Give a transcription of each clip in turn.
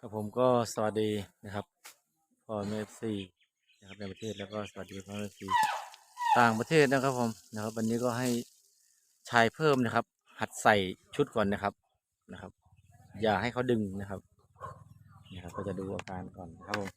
ครับผมก็สวัสดีนะครับพ่อแม่ซีนะครับในประเทศแล้วก็สวัสดีพ่อแม่ซีต่างประเทศนะครับผมนะครับ วันนี้ก็ให้ชายเพิ่มนะครับ หัดใส่ชุดก่อนนะครับนะครับ อย่าให้เขาดึงนะครับนะครับก็จะดูอาการก่อนนะครับผม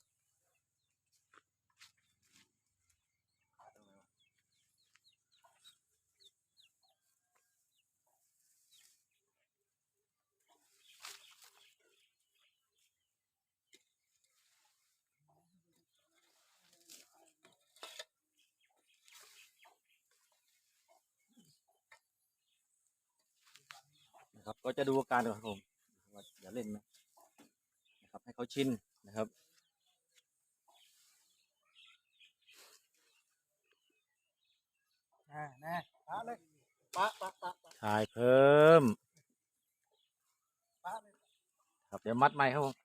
นะครับ ก็จะดูอาการก่อนครับผมว่าอย่าเล่นนะนะครับให้เขาชินนะครับอ่าแน่ปะเลยปะปะปะปะชายเพิ่ม ปะเลยครับเดี๋ยวมัดใหม่ครับผม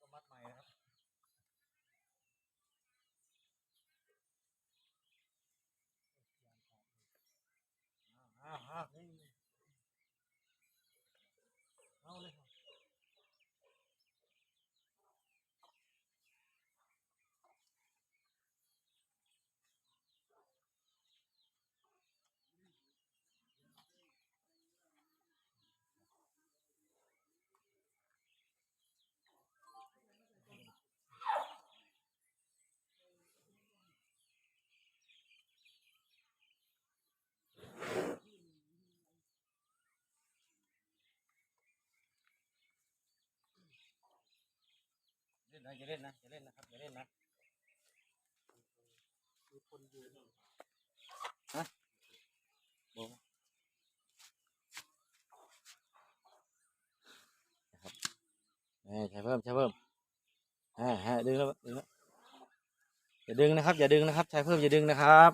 ก็มัดใหม่นะครับ อ่าอ่านี่เอาเลยครับ เล่ นะอย่าเล่นนะอย่าเล่นนะครับอย่าเล่นนะมีคนอยู่โบ้นะครับเออใช้เพิ่มใช้เพิ่มฮะฮะดึงแล้วดึงแล้วอย่าดึงนะครับ อย่าดึงนะครับ ใช้เพิ่มอย่าดึงนะครับ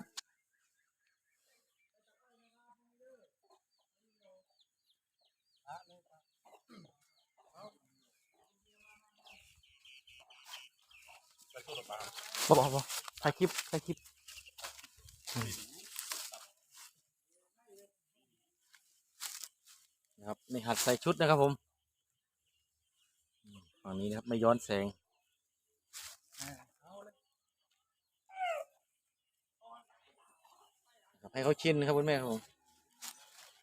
ปะเลยปะ บอกบอกบอกถ่ายคลิปถ่ายคลิปนะครับนี่หัดใส่ชุดนะครับผมอืมฝั่งนี้นะครับไม่ย้อนแสงให้เขาชินครับคุณแม่ครับผม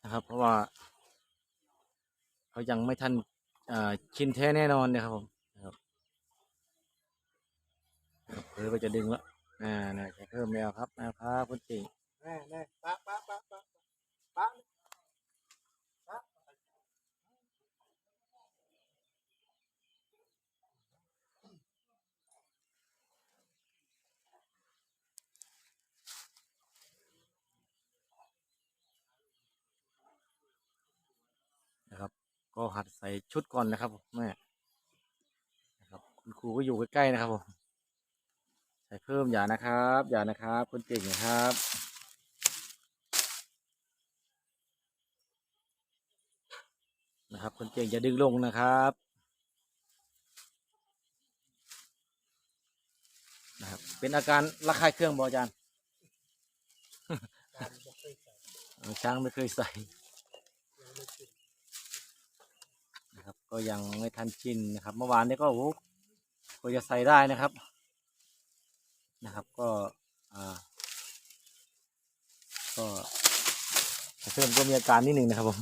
นะครับ เพราะว่า เขายังไม่ทันอ่าชินแท้แน่นอนนะครับผม เออก็จะดึงล้วอ่านะจะเพิ่มแมวครับนะครับคุณติแน่แน่ปะปะปะปะปะเลยปะนะครับ ก็หัดใส่ชุดก่อนนะครับผมแม่นะครับ คุณครูก็อยู่ใกล้ๆนะครับผม ส่เพิ่มอย่านะครับ อย่านะครับคุณเก่งนะครับนะครับคนเก่งอย่าดึงลงนะครับนะครับ เป็นอาการระคายเครื่องบออาจารย์ช้างไม่เคยใส่นนะครับ ก็ยังไม่ทันชินนะครับ เมื่อวานนี้ก็โอ้โหก็จะใส่ได้นะครับ นะครับ ก็อ่าก็เพิ่มก็มีอาการนิดหนึ่งนะครับผม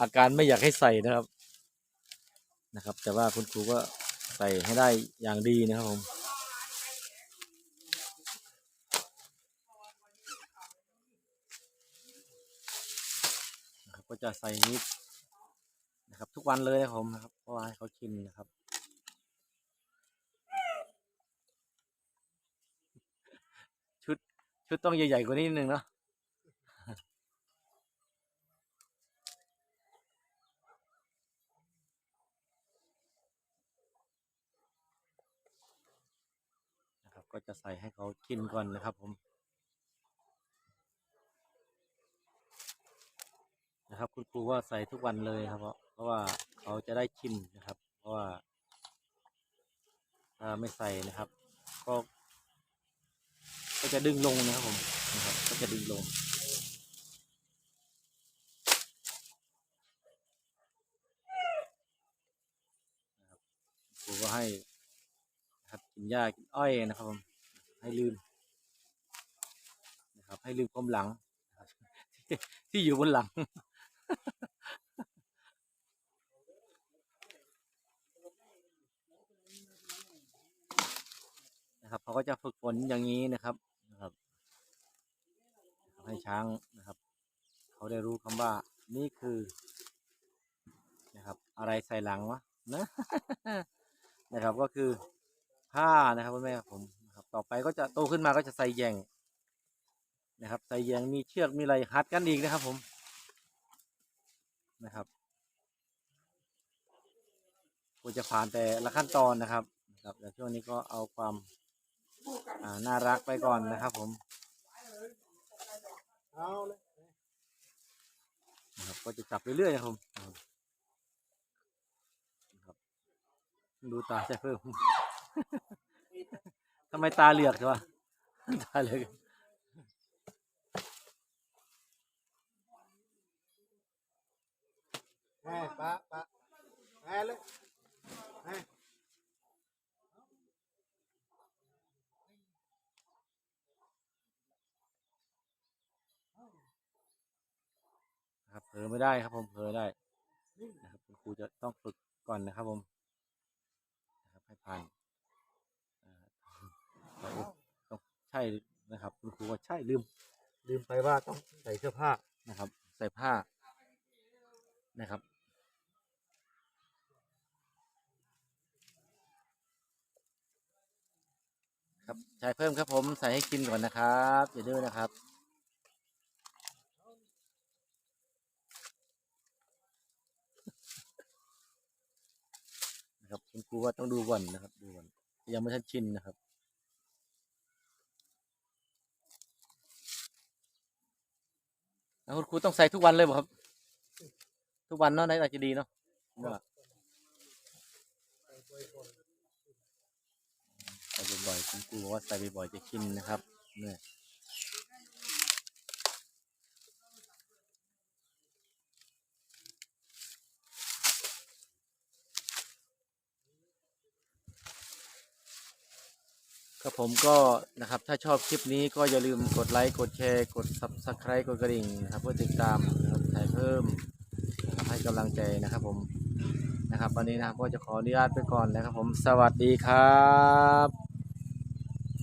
อาการไม่อยากให้ใส่นะครับนะครับ แต่ว่าคุณครูก็ใส่ให้ได้อย่างดีนะครับผมก็จะใส่นิดนะครับ ทุกวันเลยนะครับผมนะครับเพราะว่าให้เขาชินนะครับ ชุด ชุดต้องใหญ่ๆกว่านี้นิดนึงเนาะนะครับ ก็จะใส่ให้เขาชินก่อนนะครับ ผมนะครับ คุณครูว่าใส่ทุกวันเลยครับ เพราะเพราะว่าเขาจะได้ชิมนะครับ เพราะว่าถ้าไม่ใส่นะครับ ก็ ก็จะดึงลงนะครับผมนะครับก็จะดึงลงครูก็ให้นะครับกินหญ้ากินอ้อยนะครับผมให้ลืมนะครับ ให้ลืมความหลังที่อยู่บนหลัง นะครับเขาก็จะฝึกฝนอย่างนี้นะครับนะครับ ให้ช้างนะครับ เขาได้รู้คำว่า นี่คือนะครับ อะไรใส่หลังวะนะนะครับก็คือผ้านะครับคุณแม่ผมนะครับ ต่อไปก็จะโตขึ้นมาก็จะใส่แยงนะครับ ใส่แยงมีเชือกมีอะไรหัดกันอีกนะครับ ผมนะครับกูจะผ่านแต่ละขั้นตอนนะครับนะครับแต่ช่วงนี้ก็เอาความ อ่าน่ารักไปก่อนนะครับผมเอาเลยนะครับก็จะจับเรื่อยๆนะครับผมนะครับดูตาใช่เพิ่มทำไมตาเหลือกใช่ปะตาเหลือกแม่ป้าป้าแม่เลยแม่ นะครับเผ ลอไม่ได้ครับ ผมเผลอได้นะครับคุณครูจะต้องฝึกก่อนนะครับ ผมนะครับให้ผ่านอ่าต้องต้องใช่นะครับ คุณครูว่าใช่ลืม ลืมไปว่าต้องใส่เสื้อผ้านะครับ ใส่ผ้านะครับครับใส่เพิ่มครับผมใส่ให้กินก่อนนะครับอย่าดื้อนะครับ นะครับคุณครูว่าต้องดูก่อนนะครับ ดูก่อนยังไม่ทันชินนะครับแล้วคุณครูต้องใส่ทุกวันเลยเปล่ะครับ ทุกวันเนาะน่าจะดีเนาะผมว่าใส่บ่อยๆคุณครูบอกว่าใส่บ่อยๆจะชินนะครับเนี่ย ครับผมก็นะครับถ้าชอบคลิปนี้ก็อย่าลืมกดไลค์กดแชร์กด subscribe กดกระดิ่งนะครับเพื่อติดตามนะครับถ่ายเพิ่มนะครับให้กำลังใจนะครับผมนะครับวันนี้นะครับก็จะขออนุญาตไปก่อนนะครับผมสวัสดีครับ